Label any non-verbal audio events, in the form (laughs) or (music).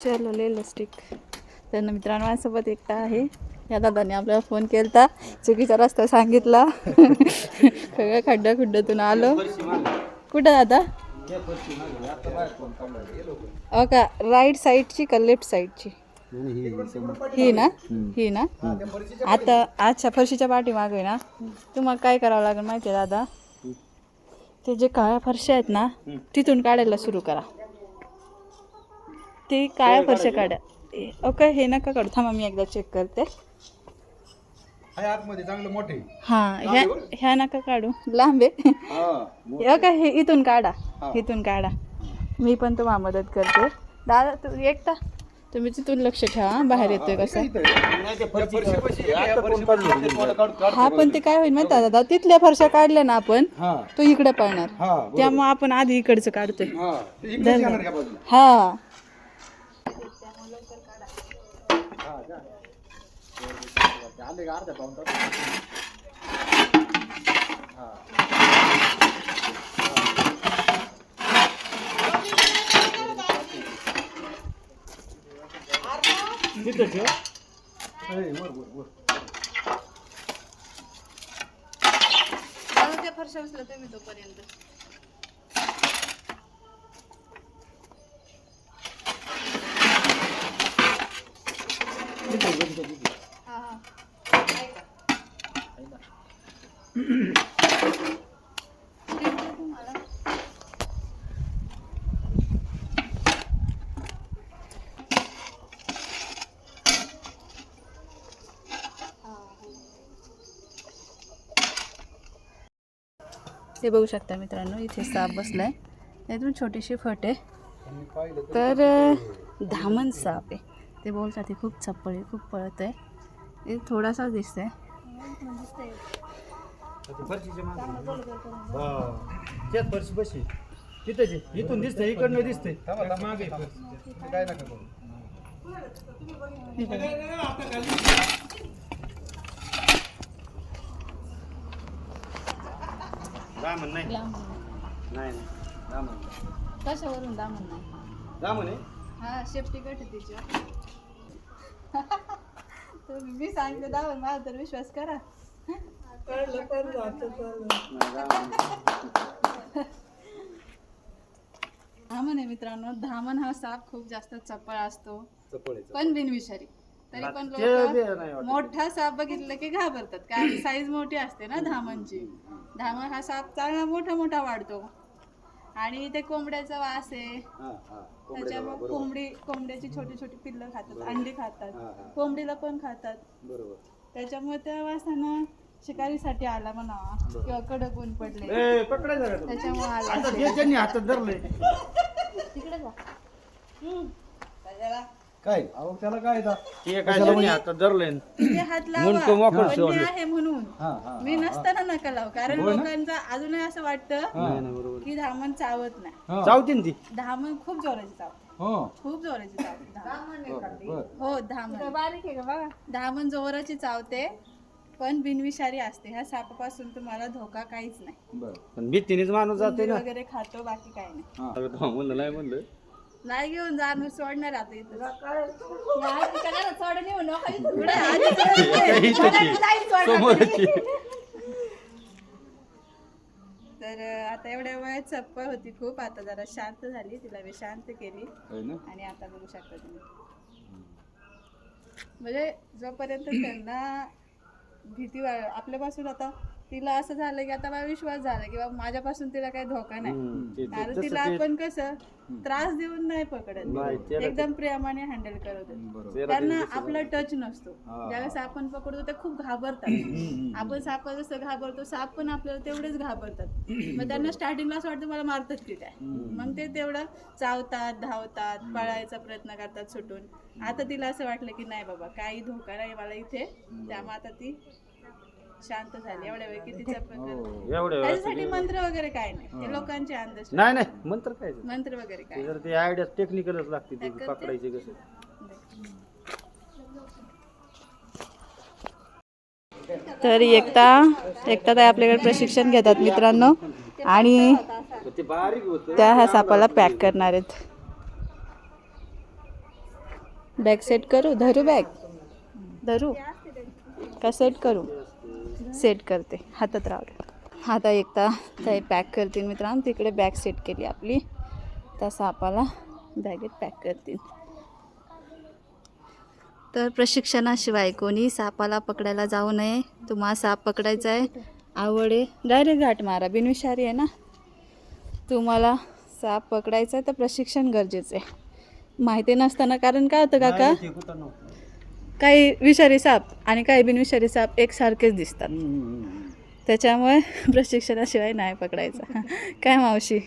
चलो ले स्टिक तर मित्रांनो माझ्यासोबत एकटा आहे. या दादाने आपल्याला फोन केलता. चुकीचा रस्ता सांगितला. (laughs) सगळ्या खड्ड्या खुड्ड्यातून आलो. कुठं दादा? अहो का? राईट साईडची का लेफ्ट साईडची ही ना? ही ना? आता आजच्या फरशीच्या पाठीमागे ना? तुम्हाला काय करावं लागेल माहिती आहे दादा? ते जे काळ्या फरशा आहेत ना तिथून काढायला सुरू करा. ते काळ्या फरशा काढा. ओके हे नका काढू. थांबा मी एकदा चेक करते. आहे आतमध्ये चांगलं मोठे. हा ह्या ह्या नका काढू. लांब आहे. हे का हे इथून काढा. इथून काढा. मी पण तुम्हाला मदत करते. दादा तू एकटा? तुम्ही तिथून लक्ष ठेवा हा, बाहेर येतोय कसं. हा पण ते काय होईल माहिती दादा? तिथल्या फरशा काढल्या ना आपण हा. तो इकडे पळणार. हा त्यामुळे आपण आधी इकडचं काढतोय. हा. ते इकडेच येणार का बाजूला हा आले का अर्ध्या पाऊन तास त्या फरशा उचला तुम्ही तोपर्यंत हे बघू शकता मित्रांनो इथे साप बसलाय. त्यातून छोटीशी फट आहे. तर अं, धामण साप आहे. ते बोलतात ते खूप चप्पळ आहे खूप पळत आहे. ते थोडासा दिसतंय. त्याच फरशी बशी. तिथंच आहे. इथून दिसतंय इकडनं दिसतंय. मागे काय नका करू. रामन नाही. रामन कशावरून दामण नाही? रामन आहे? हा शेपटी कट तिच्या मी सांगते दामण माझा तर विश्वास करा. धामण आहे मित्रांनो. धामण हा साप खूप जास्त चपळ असतो. पण बिनविषारी. तरी पण ते ते लोक वाटत. मोठा साप बघितलं की घाबरतात. कारण साईज मोठी असते ना धामणची धामण हा साप चांगला मोठा मोठा वाढतो. आणि ते कोंबड्याचा वास आहे. हा, हा. त्याच्यामुळे कोंबडी कोंबड्याची छोटी छोटी पिल्लं खातात अंडी खातात. हा, हा. कोंबडीला पण खातात. बरोबर. त्याच्यामुळे त्या वासानं शिकारीसाठी आला म्हणावा. किंवा कडक ऊन पडले? त्याच्यामुळे आला. त्यांनी हातात धरलंय. (laughs) तिकडे जा. काय? अहो त्याला काय येतं? ते काय त्यांनी हातात धरलंय. तिथे हात लावा. मुंडकं मोकळं पण मी. आहे म्हणून. हा हा मी नसताना नका लाव. कारण लोकांचं अजूनही असं वाटतं की धामण चावत नाही. हा. चावते ना ती? धामण खूप जोराची चावते. हो. खूप जोराची चावते धामण. बर हो धामण. बारीक आहे का? बघा. धामण जोराची चावते पण बिनविषारी असते. ह्या सापापासून तुम्हाला धोका काहीच नाही. बर. पण भीतीनेच माणूस जाते उंदीर ना. वगैरे खातो बाकी काही नाही. हा. म्हणलं नाही म्हणलं. नाही घेऊन जाणार सोडणार आता इथं. नका. तर आता एवढ्या वेळात चप्पल होती खूप आता जरा शांत झाली तिला मी शांत केली. होय ना? आणि आता बघू शकता तुम्ही. म्हणजे जोपर्यंत त्यांना भीती वा आपल्यापासून आता तिला असं झालं की आता मला विश्वास झाला की बाबा माझ्यापासून तिला काही धोका नाही. कारण तिला आपण कसं त्रास देऊन नाही पकडत. एकदम प्रेमाने हँडल करत त्यांना आपला टच नसतो. हा. ज्यावेळेस आपण पकडतो ते खूप घाबरतात. आपण साप जसं घाबरतो साप पण आपल्याला तेवढेच घाबरतात. मग त्यांना स्टार्टिंगला असं वाटतं मला मारतात की काय? मग ते तेवढं चावतात धावतात पळायचा प्रयत्न करतात सुटून. आता तिला असं वाटलं की नाही बाबा काही धोका नाही मला इथे. त्यामुळे आता ती शांत झाली एवढ्या वेळ की तिचा प्रकार एवढ्या वेळात त्याच्यासाठी मंत्र वगैरे काय नाही. ते लोकांचे अंधश्रद्धा नाही नाही मंत्र काय ते? मंत्र वगैरे काय ते जर ते आयडिया टेक्निकलच लागते ते करते? पकडायचे कसं? तर एकता एकता ताई आपल्याकडे प्रशिक्षण घेतात मित्रांनो. आणि ते बारीक होतं. त्या ह्या सापाला पॅक करणार आहेत. बॅग सेट करू? धरू बॅग? धरू. का सेट करू? सेट करते. हातात राहू आता एकदा ते पॅक करतील मित्रांनो. तिकडे बॅग सेट केली आपली. त्या सापाला बॅगेत पॅक करतील. तर प्रशिक्षणाशिवाय कोणी सापाला पकडायला जाऊ नये. तुम्हाला साप पकडायचा आहे. आवड आहे. डायरेक्ट घाट मारा. बिनविषारी आहे ना? तुम्हाला साप पकडायचा आहे तर प्रशिक्षण गरजेचं आहे. माहिती नसताना कारण काय होतं काका? काही विषारी साप आणि काही बिनविषारी साप एकसारखेच दिसतात. त्याच्यामुळे प्रशिक्षणाशिवाय नाही पकडायचा. काय मावशी?